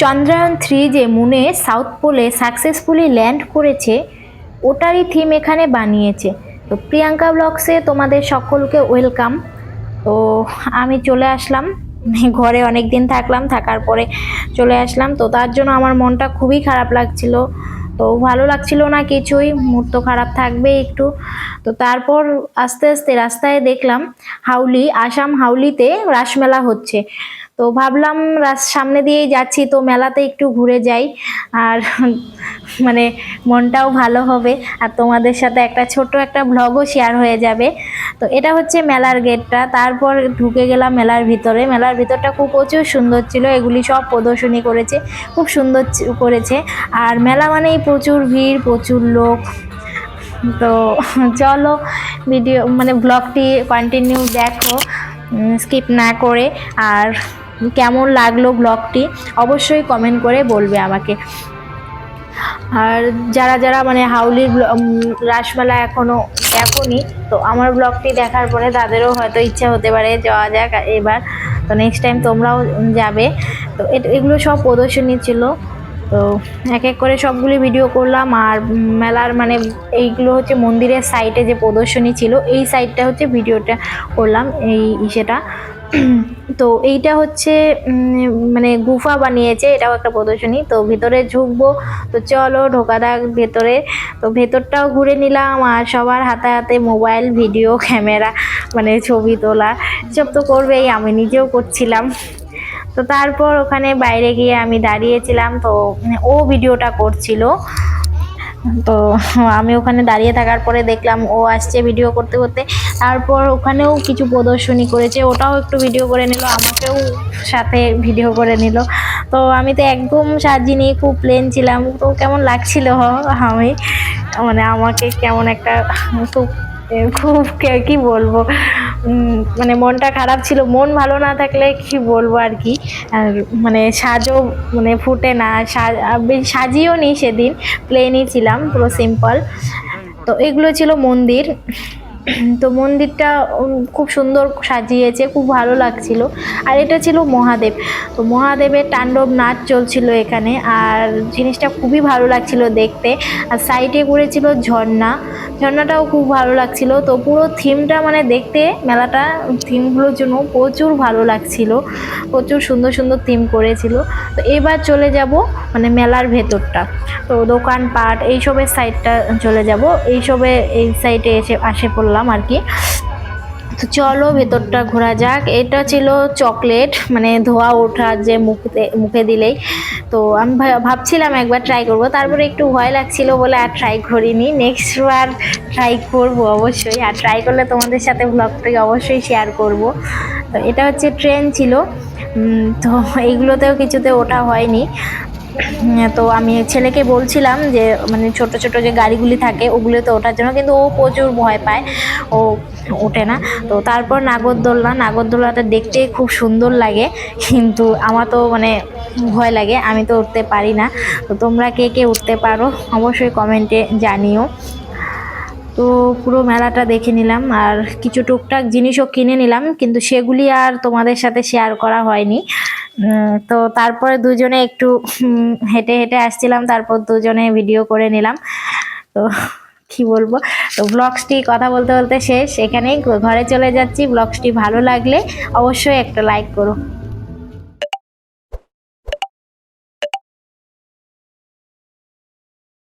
Chandrayaan three যে মুনে south পোলে সাকসেসফুলি ল্যান্ড করেছে, ওটারই থিম এখানে বানিয়েছে। তো প্রিয়াঙ্কা ব্লগসে তোমাদের সকলকে ওয়েলকাম। তো আমি চলে আসলাম, ঘরে অনেক দিন থাকলাম, থাকার পরে চলে আসলাম। তো তার জন্য আমার মনটা খুবই খারাপ লাগছিল। তো ভালো লাগছিল না কিছুই, মুড তো খারাপ থাকবে একটু। তো তারপর আস্তে আস্তে রাস্তায় দেখলাম হাউলি, আসাম হাউলিতে রাসমেলা হচ্ছে। তো ভাবলাম সামনে দিয়েই যাচ্ছি, তো মেলাতে একটু ঘুরে যাই। আর মানে মনটাও ভালো হবে। আর তোমাদের সাথে একটা ছোট একটা ব্লগও শেয়ার হয়ে যাবে। তো এটা হচ্ছে মেলার গেটটা তারপর ঢুকে গেলাম মেলার ভিতরে। মেলার ভিতরটা খুব প্রচুর সুন্দর ছিল। এগুলি সব প্রদর্শনী করেছে। খুব সুন্দর করেছে। আর মেলা মানেই প্রচুর ভিড়, প্রচুর লোক। তো চলো ভিডিও মানে ব্লগটি কন্টিনিউ দেখো। স্কিপ না করে। আর কেমন লাগল ব্লগটি অবশ্যই কমেন্ট করে বলবে আমাকে। আর যারা যারা মানে হাউলির রাসমেলা এখনও দেখোনি, তো আমার ব্লগটি দেখার পরে তাদেরও হয়তো ইচ্ছা হতে পারে যাওয়া যাক এবার। তো নেক্সট টাইম তোমরাও যাবে। তো এগুলো সব প্রদর্শনী ছিল। তো এক এক করে সবগুলি ভিডিও করলাম। আর মেলার মানে এইগুলো হচ্ছে মন্দিরের সাইডে যে প্রদর্শনী ছিল, এই সাইডটা হচ্ছে ভিডিওটা করলাম, এই সেটা তো এইটা হচ্ছে মানে গুফা বানিয়েছে, এটাও একটা প্রদর্শনী। তো ভেতরে ঝুঁকবো, তো চলো ঢোকা যাক ভেতরে। তো ভেতরটাও ঘুরে নিলাম, আর সবার হাতে হাতে মোবাইল, ভিডিও, ক্যামেরা মানে ছবি তোলা সব তো করবেই, আমি নিজেও করছিলাম। তো তারপর ওখানে বাইরে গিয়ে আমি দাঁড়িয়েছিলাম, তো ও ভিডিওটা করছিল। তো আমি ওখানে দাঁড়িয়ে থাকার পরে দেখলাম ও আসছে ভিডিও করতে করতে। তারপর ওখানেও কিছু প্রদর্শনী করেছে, ওটাও একটু ভিডিও করে নিল, আমাকেও সাথে ভিডিও করে নিল। তো আমি তো একদম সাজিনি খুব প্লেন ছিলাম। তো কেমন লাগছিল আমি? মানে আমাকে কেমন একটা খুব খুব কে- বলব? মানে মনটা খারাপ ছিল, মন ভালো না থাকলে কি বলব আর কি? আর মানে সাজও মানে ফুটে না সাজিও নি সেদিন প্লেনই ছিলাম, পুরো সিম্পল তো এগুলো ছিল মন্দির। তো মন্দিরটা খুব সুন্দর সাজিয়েছে, খুব ভালো লাগছিল। আর এটা ছিল মহাদেব। তো মহাদেবের তাণ্ডব নাচ চলছিল এখানে, আর জিনিসটা খুবই ভালো লাগছিল দেখতে। আর সাইডে করেছিল ঝর্ণা। ঝর্ণাটাও খুব ভালো লাগছিল। তো পুরো থিমটা মানে দেখতে, মেলাটা থিমগুলোর জন্য প্রচুর ভালো লাগছিল। প্রচুর সুন্দর সুন্দর থিম করেছিল। তো এবার চলে যাব মানে মেলার ভেতরটা। তো দোকানপাট, এইসবের সাইডটা চলে যাব। এইসবে এই সাইডে এসে, আসে পড়লাম। আর কি। তো চলো ভেতরটা ঘোরা যাক। এটা ছিল চকলেট মানে ধোয়া ওঠার যে মুখে মুখে দিলেই। তো আমি ভাবছিলাম একবার ট্রাই করব। তারপরে একটু ভয় লাগছিল বলে আর ট্রাই করিনি। নেক্সট বার ট্রাই করব অবশ্যই। আর ট্রাই করলে তোমাদের সাথে ব্লগটাকে অবশ্যই শেয়ার করব। তো এটা হচ্ছে ট্রেন ছিল। তো এইগুলোতেও কিছুতে ওঠা হয়নি। তো আমি ছেলেকে বলছিলাম যে মানে ছোট ছোট যে গাড়িগুলি থাকে ওগুলোতে ওঠার জন্য, কিন্তু ও প্রচুর ভয় পায়। ও ওঠে না। তো তারপর নাগরদোলনা, নাগরদোলনাটা দেখতে খুব সুন্দর লাগে, কিন্তু আমার তো মানে ভয় লাগে, আমি তো উঠতে পারি না। তো তোমরা কে কে উঠতে পারো, অবশ্যই কমেন্টে জানিও। তো পুরো মেলাটা দেখে নিলাম আর কিছু টুকটাক জিনিসও কিনে নিলাম, কিন্তু সেগুলি আর তোমাদের সাথে শেয়ার করা হয়নি। তো তারপরে দুজনে একটু হেঁটে হেঁটে আসছিলাম, তারপর দুজনে ভিডিও করে নিলাম। তো কি বলব, তো ব্লগসটি কথা বলতে বলতে শেষ। এখানেই ঘরে চলে যাচ্ছি। ব্লগসটি ভালো লাগলে অবশ্যই একটা লাইক করো।